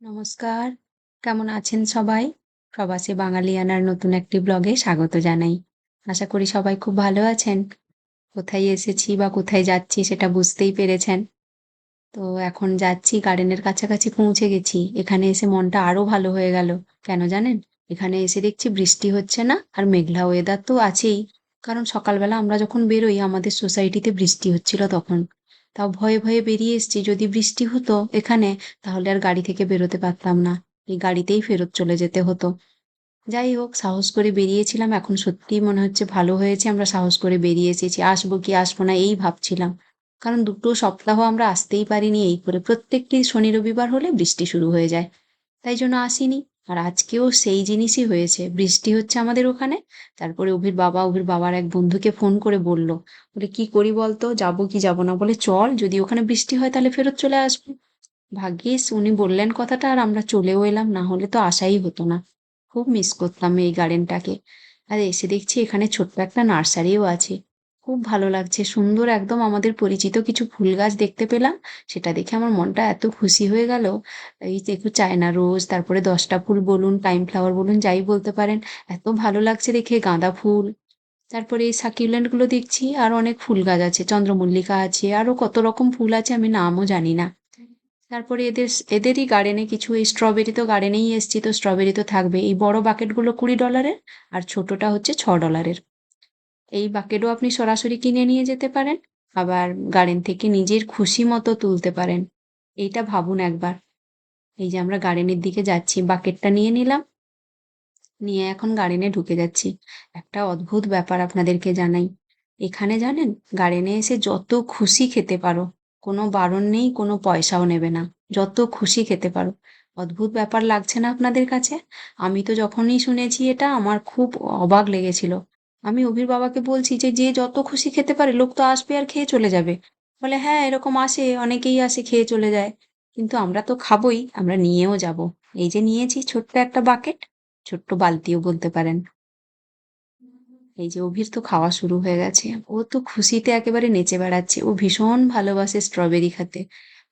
নমস্কার। কেমন আছেন সবাই? প্রবাসী বাঙালিয়ানার নতুন একটি ব্লগে স্বাগত জানাই। আশা করি সবাই খুব ভালো আছেন। কোথায় এসেছি বা কোথায় যাচ্ছি সেটা বুঝতেই পেরেছেন। তো এখন যাচ্ছি, গার্ডেনের কাছাকাছি পৌঁছে গেছি। এখানে এসে মনটা আরও ভালো হয়ে গেল। কেন জানেন? এখানে এসে দেখছি বৃষ্টি হচ্ছে না আর মেঘলা ওয়েদার তো আছেই। কারণ সকালবেলা আমরা যখন বেরোই, আমাদের সোসাইটিতে বৃষ্টি হচ্ছিল তখন। তাও ভয়ে, ভয়ে বেরিয়ে এসছি যদি বৃষ্টি হতো এখানে তাহলে আর গাড়ি থেকে বেরোতে পারতাম না। এই গাড়িতেই ফেরত চলে যেতে হতো। যাই হোক সাহস করে বেরিয়েছিলাম এখন সত্যিই মনে হচ্ছে ভালো হয়েছে আমরা সাহস করে বেরিয়ে এসেছি। আসব কি আসব না এই ভাবছিলাম। কারণ দুটো সপ্তাহ আমরা আসতেই পারিনি এই করে। প্রত্যেকটি শনি রবিবার হলে বৃষ্টি শুরু হয়ে যায়। তাই জন্য আসিনি। আর আজকেও সেই জিনিসই হয়েছে। বৃষ্টি হচ্ছে আমাদের ওখানে। তারপরে অভির বাবা, অভির বাবার এক বন্ধুকে ফোন করে বলল, বলে "কি করি বলতো? যাব কি যাব না?" বলে "চল যদি ওখানে বৃষ্টি হয় তাহলে ফেরত চলে আসব।" ভাগ্যিস উনি বললেন কথাটা আর আমরা চলেও এলাম। না হলে তো আসাই হতো না। খুব মিস করতাম এই গার্ডেনটাকে। আর এসে দেখছি এখানে ছোট্ট একটা নার্সারিও আছে। খুব ভালো লাগছে। সুন্দর একদম আমাদের পরিচিত কিছু ফুল গাছ দেখতে পেলাম। সেটা দেখে আমার মনটা এত খুশি হয়ে গেল। এই দেখো চায়না রোজ, তারপরে দশটা ফুল বলুন, টাইম ফ্লাওয়ার বলুন, যাই বলতে পারেন। এত ভালো লাগছে দেখে গাঁদা ফুল। তারপরে এই সাকিউলেন্টগুলো দেখছি আর অনেক ফুল গাছ আছে। চন্দ্রমল্লিকা আছে, আরও কত রকম ফুল আছে আমি নামও জানি না। তারপরে এদের এদেরই গার্ডেনে কিছু এই স্ট্রবেরি তো গার্ডেনেই এসছি তো স্ট্রবেরি তো থাকবে। এই বড় বাকেটগুলো কুড়ি ডলারের আর ছোটটা হচ্ছে ছ ডলারের। এই বাকেটও আপনি সরাসরি কিনে নিয়ে যেতে পারেন। আবার গার্ডেন থেকে নিজের খুশি মতো তুলতে পারেন। এইটা ভাবুন একবার। এই যে আমরা গার্ডেনের দিকে যাচ্ছি বাকেটটা নিয়ে নিলাম। নিয়ে এখন গার্ডেনে ঢুকে যাচ্ছি। একটা অদ্ভুত ব্যাপার আপনাদেরকে জানাই। এখানে জানেন গার্ডেনে এসে যত খুশি খেতে পারো। কোনো বারণ নেই, কোনো পয়সাও নেবে না। যত খুশি খেতে পারো। অদ্ভুত ব্যাপার লাগছে না আপনাদের কাছে? আমি তো যখনই শুনেছি এটা আমার খুব অবাক লেগেছিল। আমি অভির বাবাকে বলছি যে, "যে যত খুশি খেতে পারে লোক তো আসবে আর খেয়ে চলে যাবে।" বলে, "হ্যাঁ, এরকম আসে, অনেকেই আসে খেয়ে চলে যায়। কিন্তু আমরা তো খাবোই, আমরা নিয়েও যাব।" এই যে নিয়েছি ছোট্ট একটা বাকেট, ছোট্ট বালতিও বলতে পারেন। এই যে অভির তো খাওয়া শুরু হয়ে গেছে। ও তো খুশিতে একেবারে নেচে বেড়াচ্ছে। ও ভীষণ ভালোবাসে স্ট্রবেরি খেতে।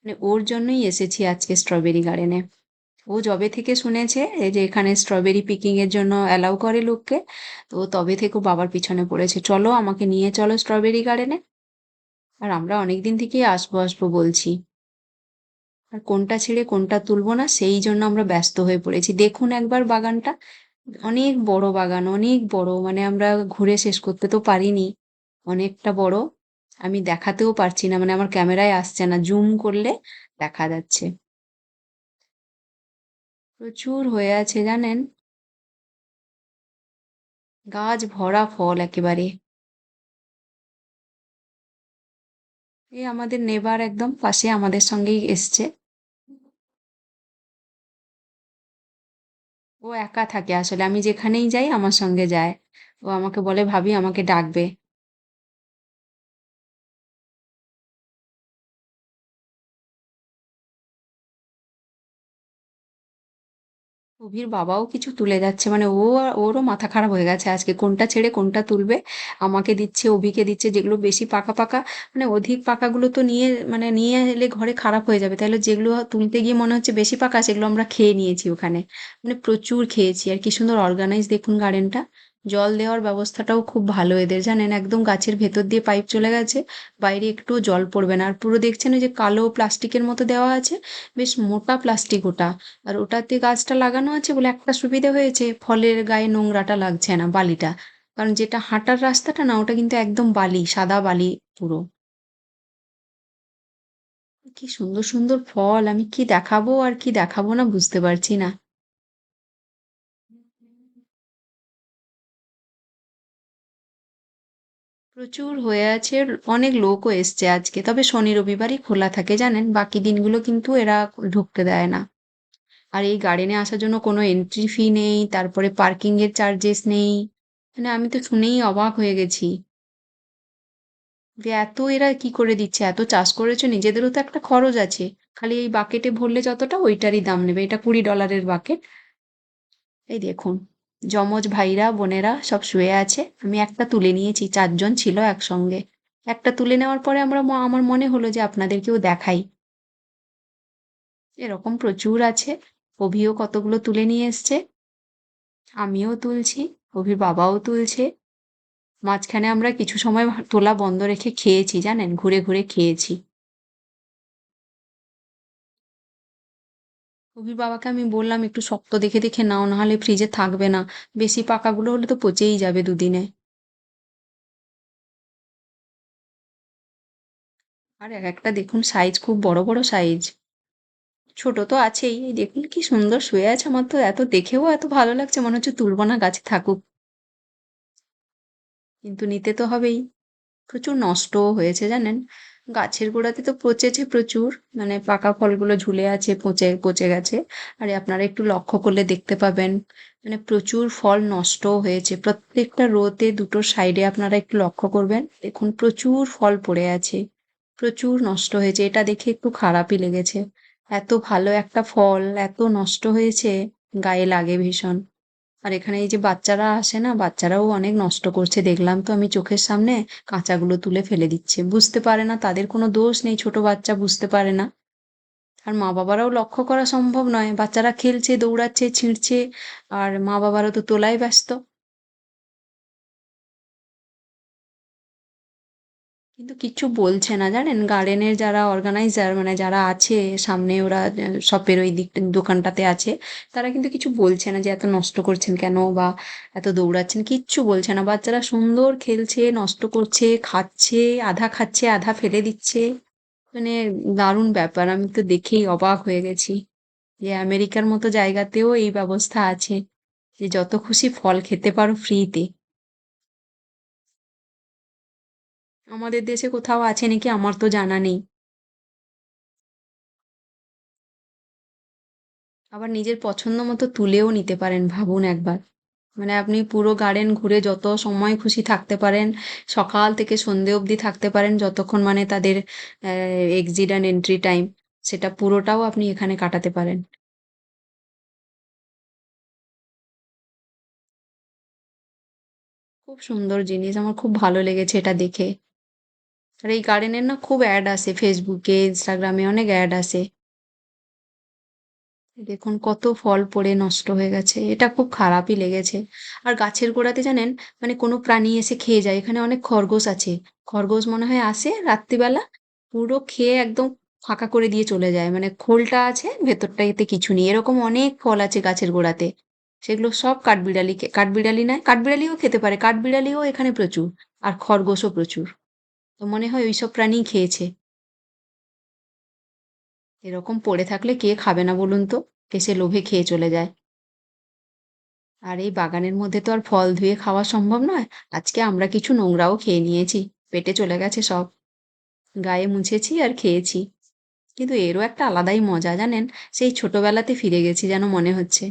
মানে ওর জন্যই এসেছি আজকে স্ট্রবেরি গার্ডেনে। ও যবে থেকে শুনেছে এই যে এখানে স্ট্রবেরি পিকিং এর জন্য অ্যালাউ করে লোককে, তো তবে থেকে বাবার পিছনে পড়েছে। "চলো আমাকে নিয়ে চলো স্ট্রবেরি গার্ডেনে।" আর আমরা অনেকদিন থেকেই আসব, আসব বলছি। আর কোনটা ছেড়ে কোনটা তুলবো না সেই জন্য আমরা ব্যস্ত হয়ে পড়েছি। দেখুন একবার বাগানটা। অনেক বড় বাগান, অনেক বড়। মানে আমরা ঘুরে শেষ করতে তো পারিনি। অনেকটা বড়। আমি দেখাতেও পারছি না। মানে আমার ক্যামেরায় আসছে না। জুম করলে দেখা যাচ্ছে। প্রচুর হয়ে আছে জানেন? গাছ ভরা ফল একেবারে। এই আমাদের নেবার একদম পাশে আমাদের সঙ্গেই এসছে। ও একা থাকে আসলে। আমি যেখানেই যাই আমার সঙ্গে যায়। ও আমাকে বলে, "ভাবি আমাকে ডাকবে।" অভির বাবাও কিছু তুলে যাচ্ছে। মানে ও ওরও মাথা খারাপ হয়ে গেছে আজকে। কোনটা ছেড়ে কোনটা তুলবে। আমাকে দিচ্ছে, অভিকে দিচ্ছে। যেগুলো বেশি পাকা, পাকা মানে অধিক পাকাগুলো তো নিয়ে মানে নিয়ে এলে ঘরে খারাপ হয়ে যাবে। তাহলে যেগুলো তুলতে গিয়ে মনে হচ্ছে বেশি পাকা সেগুলো আমরা খেয়ে নিয়েছি ওখানে। মানে প্রচুর খেয়েছি। আর কি সুন্দর অর্গানাইজ দেখুন গার্ডেনটা। জল দেওয়ার ব্যবস্থাটাও খুব ভালো এদের জানেন? একদম গাছের ভেতর দিয়ে পাইপ চলে গেছে। বাইরে একটুও জল পড়বে না। আর পুরো দেখছেন ওই যে কালো প্লাস্টিকের মতো দেওয়া আছে। বেশ মোটা প্লাস্টিক ওটা। আর ওটাতে গাছটা লাগানো আছে বলে একটা সুবিধে হয়েছে ফলের গায়ে নোংরাটা লাগছে না বালিটা। কারণ যেটা হাঁটার রাস্তাটা না ওটা কিন্তু একদম বালি, সাদা বালি পুরো। কি সুন্দর, সুন্দর ফল আমি কি দেখাবো আর কি দেখাবো না বুঝতে পারছি না। প্রচুর হয়ে আছে। অনেক লোকও এসছে আজকে। তবে শনি রবিবারই খোলা থাকে জানেন? বাকি দিনগুলো কিন্তু এরা ঢুকতে দেয় না। আর এই গার্ডেনে আসার জন্য কোনো এন্ট্রি ফি নেই, তারপরে পার্কিং এর চার্জেস নেই। মানে আমি তো শুনেই অবাক হয়ে গেছি। যে এত এরা কি করে দিচ্ছে? এত চাষ করেছ নিজেদেরও তো একটা খরচ আছে। খালি এই বাকেটে ভরলে যতটা ওইটারই দাম নেবে। এটা কুড়ি ডলারের বাকেট। এই দেখুন, যমজ ভাইরা, বোনেরা সব শুয়ে আছে। আমি একটা তুলে নিয়েছি। ৪ জন ছিল একসঙ্গে। একটা তুলে নেওয়ার পরে আমরা আমার মনে হলো যে আপনাদেরকেও দেখাই। এরকম প্রচুর আছে। অভিও কতগুলো তুলে নিয়ে এসছে আমিও তুলছি, অভির বাবাও তুলছে মাঝখানে আমরা কিছু সময় তোলা বন্ধ রেখে খেয়েছি, জানেন ঘুরে ঘুরে খেয়েছি অভির বাবাকে আমি বললাম, একটু শক্ত দেখে দেখে নাও, নাহলে ফ্রিজে থাকবে না। বেশি পাকাগুলো হলে তো পচেই যাবে দুদিনে। আর এক একটা দেখুন সাইজ খুব বড় বড় সাইজ ছোট তো আছেই। এই দেখুন কি সুন্দর শুয়ে আছে আমার তো। এত দেখেও এত ভালো লাগছে, মনে হচ্ছে তুলব না গাছে থাকুক। কিন্তু নিতে তো হবেই। প্রচুর নষ্টও হয়েছে জানেন। গাছের গোড়াতে তো পচেছে প্রচুর মানে পাকা ফলগুলো ঝুলে আছে, পচে পচে গেছে। আর আপনারা একটু লক্ষ্য করলে দেখতে পাবেন মানে প্রচুর ফল নষ্টও হয়েছে। প্রত্যেকটা রোতে দুটো সাইডে আপনারা একটু লক্ষ্য করবেন, দেখুন প্রচুর ফল পড়ে আছে, প্রচুর নষ্ট হয়েছে। এটা দেখে একটু খারাপই লেগেছে। এত ভালো একটা ফল, এত নষ্ট হয়েছে, গায়ে লাগে ভীষণ। আর এখানে এই যে বাচ্চারা আসে না, বাচ্চারাও অনেক নষ্ট করছে। দেখলাম তো আমি চোখের সামনে কাঁচাগুলো তুলে ফেলে দিচ্ছে। বুঝতে পারে না, তাদের কোনো দোষ নেই, ছোট বাচ্চা বুঝতে পারে না। আর মা বাবারাও লক্ষ্য করা সম্ভব নয়। বাচ্চারা খেলছে, দৌড়াচ্ছে, ছিঁড়ছে, আর মা বাবারা তো তোলাই ব্যস্ত। কিন্তু কিচ্ছু বলছে না, জানেন? গার্ডেনের যারা অর্গানাইজার মানে যারা আছে, সামনে ওরা শপের ওই দিক, দোকানটাতে আছে, তারা কিন্তু কিছু বলছে না যে এত নষ্ট করছেন কেন বা এত দৌড়াচ্ছেন, কিচ্ছু বলছে না। বাচ্চারা সুন্দর খেলছে, নষ্ট করছে, খাচ্ছে, আধা খাচ্ছে, আধা ফেলে দিচ্ছে। মানে দারুণ ব্যাপার, আমি তো দেখেই অবাক হয়ে গেছি যে আমেরিকার মতো জায়গাতেও এই ব্যবস্থা আছে যে যত খুশি ফল খেতে পারো ফ্রিতে আমাদের দেশে কোথাও আছে নাকি? আমার তো জানা নেই। আবার নিজের পছন্দ মতো তুলেও নিতে পারেন, ভাবুন একবার। মানে আপনি পুরো গার্ডেন ঘুরে যত সময় খুশি থাকতে পারেন, সকাল থেকে সন্ধে অবধি থাকতে পারেন, যতক্ষণ মানে তাদের এক্সিট অ্যান্ড এন্ট্রি টাইম সেটা পুরোটাও আপনি এখানে কাটাতে পারেন। খুব সুন্দর জিনিস, আমার খুব ভালো লেগেছে এটা দেখে। আর এই গার্ডেনের না খুব অ্যাড আসে ফেসবুকে ইনস্টাগ্রামে অনেক অ্যাড আসে দেখুন কত ফল পড়ে, নষ্ট হয়ে গেছে। এটা খুব খারাপই লেগেছে। আর গাছের গোড়াতে জানেন মানে কোনো প্রাণী এসে খেয়ে যায়। এখানে অনেক খরগোশ আছে। খরগোশ মনে হয় আসে রাত্রিবেলা, পুরো খেয়ে একদম ফাঁকা করে দিয়ে চলে যায়। মানে খোলটা আছে ভেতরটা এতে কিছু নেই। এরকম অনেক ফল আছে গাছের গোড়াতে। সেগুলো সব কাঠবিড়ালি কাঠবিড়ালি নয়, কাঠবিড়ালিও খেতে পারে। কাঠবিড়ালিও এখানে প্রচুর, আর খরগোশও প্রচুর। তো মনে হয় ওইসব প্রাণী খেয়েছে। এরকম পড়ে থাকলে কে খাবে না বলুন তো? এসে লোভে খেয়ে চলে যায়। আর এই বাগানের মধ্যে তো আর ফল ধুয়ে খাওয়া সম্ভব নয়। আজকে আমরা কিছু নোংরাও খেয়ে নিয়েছি। পেটে চলে গেছে সব। গায়ে মুছেছি আর খেয়েছি। কিন্তু এরও একটা আলাদাই মজা জানেন? সেই ছোটবেলাতে ফিরে গেছি যেন মনে হচ্ছে।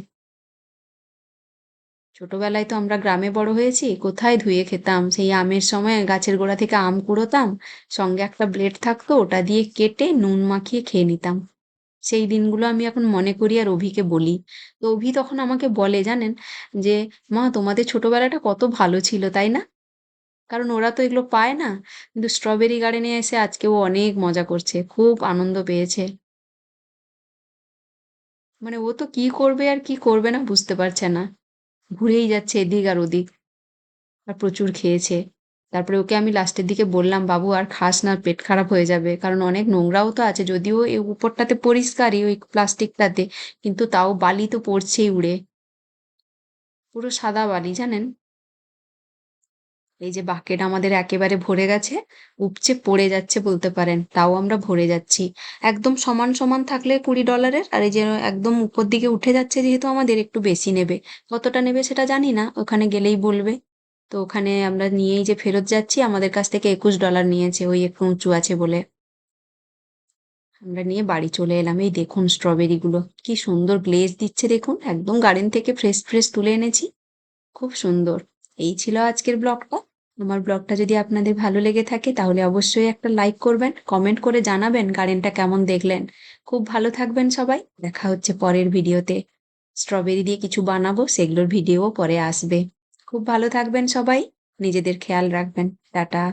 ছোটবেলায় তো আমরা গ্রামে বড় হয়েছি, কোথায় ধুয়ে খেতাম? সেই আমের সময় গাছের গোড়া থেকে আম কুড়োতাম, সঙ্গে একটা ব্লেড থাকতো, ওটা দিয়ে কেটে নুন মাখিয়ে খেয়ে নিতাম। সেই দিনগুলো আমি এখন মনে করি আর অভিকে বলি। তো অভি তখন আমাকে বলে, জানেন? যে, মা, তোমাদের ছোটবেলাটা কত ভালো ছিল, তাই না? কারণ ওরা তো এগুলো পায় না। কিন্তু স্ট্রবেরি গার্ডেনে এসে আজকে ও অনেক মজা করছে, খুব আনন্দ পেয়েছে। মানে ও তো কি করবে আর কি করবে না বুঝতে পারছে না। ঘুরেই যাচ্ছে এদিক আর ওদিক। আর প্রচুর খেয়েছে। তারপরে ওকে আমি লাস্টের দিকে বললাম, বাবু, আর খাস না, পেট খারাপ হয়ে যাবে। কারণ অনেক নোংরাও তো আছে। যদিও এই উপরটাতে পরিষ্কারই, ওই প্লাস্টিকটাতে। কিন্তু তাও বালি তো পড়ছেই উড়ে। পুরো সাদা বালি, জানেন? এই যে বাকেট আমাদের একেবারে ভরে গেছে, উপচে পড়ে যাচ্ছে বলতে পারেন, তাও আমরা ভরে যাচ্ছি। একদম সমান সমান থাকলে কুড়ি ডলারের, আর এই যে একদম উপর দিকে উঠে যাচ্ছে যেহেতু আমাদের একটু বেশি নেবে। কতটা নেবে সেটা জানি না, ওখানে গেলেই বলবে। তো ওখানে আমরা নিয়েই যে ফেরত যাচ্ছি, আমাদের কাছ থেকে একুশ ডলার নিয়েছে, ওই একটু উঁচু আছে বলে। আমরা নিয়ে বাড়ি চলে এলাম, এই দেখুন স্ট্রবেরিগুলো, কি সুন্দর গ্লেজ দিচ্ছে দেখুন, একদম গার্ডেন থেকে ফ্রেশ ফ্রেশ তুলে এনেছি। খুব সুন্দর। এই ছিল আজকের ব্লগটা। আমার ব্লগটা যদি আপনাদের ভালো লেগে থাকে, তাহলে অবশ্যই একটা লাইক করবেন কমেন্ট করে জানাবেন গার্ডেনটা কেমন দেখলেন। খুব ভালো থাকবেন সবাই, দেখা হচ্ছে পরের ভিডিওতে। স্ট্রবেরি দিয়ে কিছু বানাবো, সেগুলোর ভিডিও পরে আসবে। খুব ভালো থাকবেন সবাই, নিজেদের খেয়াল রাখবেন। টাটা।